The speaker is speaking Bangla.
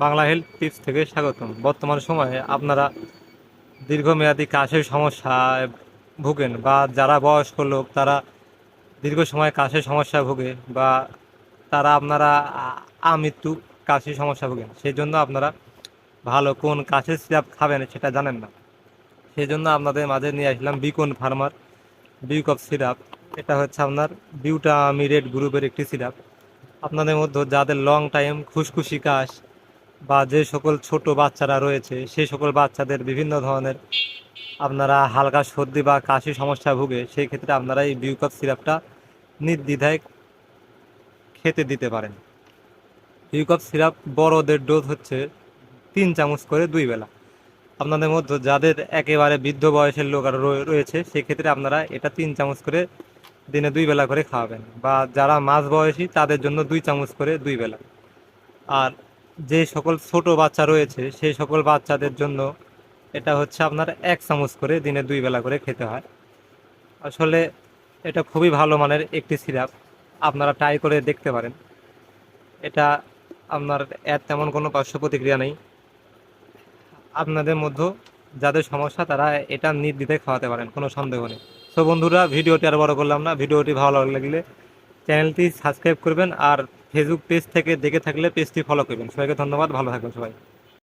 বাংলা হেলথ টিপস থেকে স্বাগতম। বর্তমান সময়ে আপনারা দীর্ঘমেয়াদী কাশের সমস্যায় ভুগেন বা যারা বয়স্ক লোক, তারা দীর্ঘ সময় কাশের সমস্যা ভোগে বা তারা আপনারা আমৃত্যু কাশির সমস্যা ভোগেন, সেই জন্য আপনারা ভালো কোন কাশের সিরাপ খাবেন সেটা জানেন না। সেই জন্য আপনাদের মাঝে নিয়ে আসলাম বিকন ফার্মার বিউকপ সিরাপ। এটা হচ্ছে আপনার বিউটামিরেট গ্রুপের একটি সিরাপ। আপনাদের মধ্যে যাদের লং টাইম খুশখুশি কাশ বা যে সকল ছোট বাচ্চারা রয়েছে, সেই সকল বাচ্চাদের বিভিন্ন ধরনের আপনারা হালকা সর্দি বা কাশি সমস্যা ভুগে, সেই ক্ষেত্রে আপনারা এই বিউকপ সিরাপটা নির্দ্বিধায় খেতে দিতে পারেন। বিউকপ সিরাপ বড়দের ডোজ হচ্ছে তিন চামচ করে দুই বেলা। আপনাদের মধ্যে যাদের একেবারে বৃদ্ধ বয়সের লোক আর রয়ে- রয়েছে সেক্ষেত্রে আপনারা এটা তিন চামচ করে দিনে দুই বেলা করে খাওয়াবেন। বা যারা মাঝ বয়সী তাদের জন্য দুই চামচ করে দুই বেলা। আর যে সকল ছোট বাচ্চা রয়েছে সেই সকল বাচ্চাদের জন্য এটা হচ্ছে আপনার এক চামচ করে দিনে দুই বেলা করে খেতে হয়। আসলে এটা খুবই ভালো মানের একটি সিরাপ। আপনারা ট্রাই করে দেখতে পারেন। এটা আপনার এর তেমন কোনো পার্শ্ব প্রতিক্রিয়া নেই। আপনাদের মধ্যে যাদের সমস্যা, তারা এটা নির্দ্বিধায় খাওয়াতে পারেন, কোনো সন্দেহ নেই। তো বন্ধুরা, ভিডিওটি আর বড় করলাম না। ভিডিওটি ভালো লাগলে চ্যানেলটি সাবস্ক্রাইব করবেন আর ফেসবুক পেজ থেকে দেখে থাকলে পেজটি ফলো করবেন। সবাইকে ধন্যবাদ ভালো থাকবেন সবাই।